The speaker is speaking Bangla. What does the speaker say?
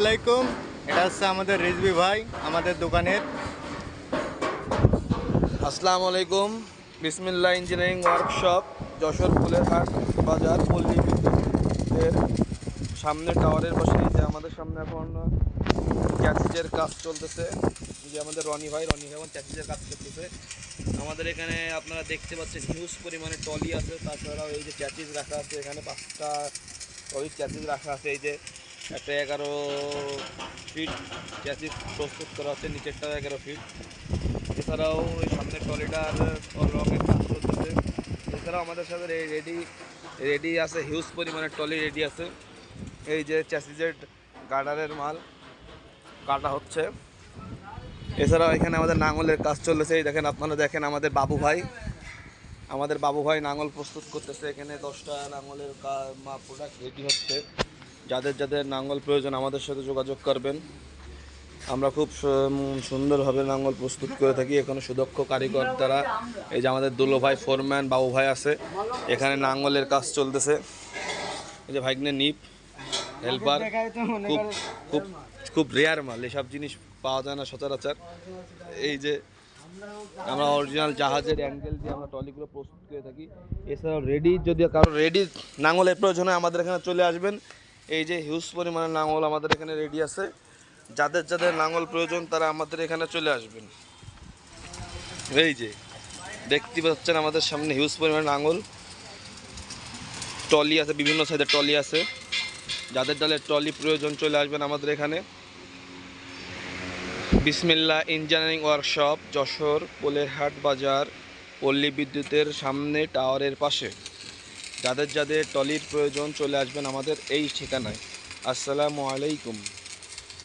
আলাইকুম। এটা হচ্ছে আমাদের রিজবি ভাই, আমাদের দোকানের। আসসালামু আলাইকুম। বিসমিল্লা ইঞ্জিনিয়ারিং ওয়ার্কশপ, যশোর ফুলের হাট বাজার পল্লী বিদ্যুতের সামনে টাওয়ারের পাশে যে আমাদের সামনে এখন চ্যাসিজের কাজ চলতেছে। যে আমাদের রনি ভাই রনি ভাই এখন চ্যাসিজের কাজ করতেছে। আমাদের এখানে আপনারা দেখতে পাচ্ছেন হিউজ পরিমাণে টলি আছে, তাছাড়াও এই যে চ্যাসিজ রাখা আছে, এখানে পাঁচটা টলি চ্যাসিজ রাখা আছে। এই যে একটা এগারো ফিট চ্যাসিজ প্রস্তুত করা হচ্ছে নিচেরটাও এগারো ফিট এছাড়াও ওই সামনের টলিটার রঙের কাজ চলতেছে। এছাড়াও আমাদের সাথে রেডি রেডি আছে হিউজ পরিমাণে টলি রেডি আছে। এই যে চ্যাসিজের গার্ডারের মাল কাটা হচ্ছে। এছাড়াও এখানে আমাদের নাঙলের কাজ চলতেছে। এই দেখেন আপনারা দেখেন আমাদের বাবু ভাই। আমাদের বাবু ভাই নাঙল প্রস্তুত করতেছে। এখানে দশটা নাঙলের প্রোডাক্ট রেডি হচ্ছে। যাদের যাদের নাঙল প্রয়োজন আমাদের সাথে যোগাযোগ করবেন। আমরা খুব সুন্দরভাবে নাঙ্গল প্রস্তুত করে থাকি। এখানে সুদক্ষ কারিগর দ্বারা এই যে আমাদের দুলো ভাই ফোরম্যান বাবু ভাই আছে। এখানে নাঙ্গলের কাজ চলতেছে। এই যে ভাইগনে নিপ হেল্পার খুব খুব খুব রেয়ার মাল। এসব জিনিস পাওয়া যায় না সচরাচর। এই যে আমরা অরিজিনাল জাহাজের অ্যাঙ্গেল দিয়ে আমরা ট্রলিগুলো প্রস্তুত করে থাকি। এছাড়াও রেডি যদি কারও রেডি নাঙলের প্রয়োজন হয়, আমাদের এখানে চলে আসবেন। এই যে হিউজ পরিমাণে নাঙল আমাদের এখানে রেডি আছে। যাদের যাদের লাঙল প্রয়োজন, তারা আমাদের এখানে চলে আসবেন। এই যে, দেখতে পাচ্ছেন আমাদের সামনে হিউজ পরিমাণে লাঙল ট্রলি আছে, বিভিন্ন সাইজের ট্রলি আছে। যাদের যাদের ট্রলি প্রয়োজন চলে আসবেন আমাদের এখানে। বিসমিল্লা ইঞ্জিনিয়ারিং ওয়ার্কশপ, যশোর, পোলেরহাট বাজার, পল্লী বিদ্যুতের সামনে, টাওয়ারের পাশে। যাদের যাদের টলির প্রয়োজন চলে আসবেন আমাদের এই ঠিকানায়। আসসালামু আলাইকুম।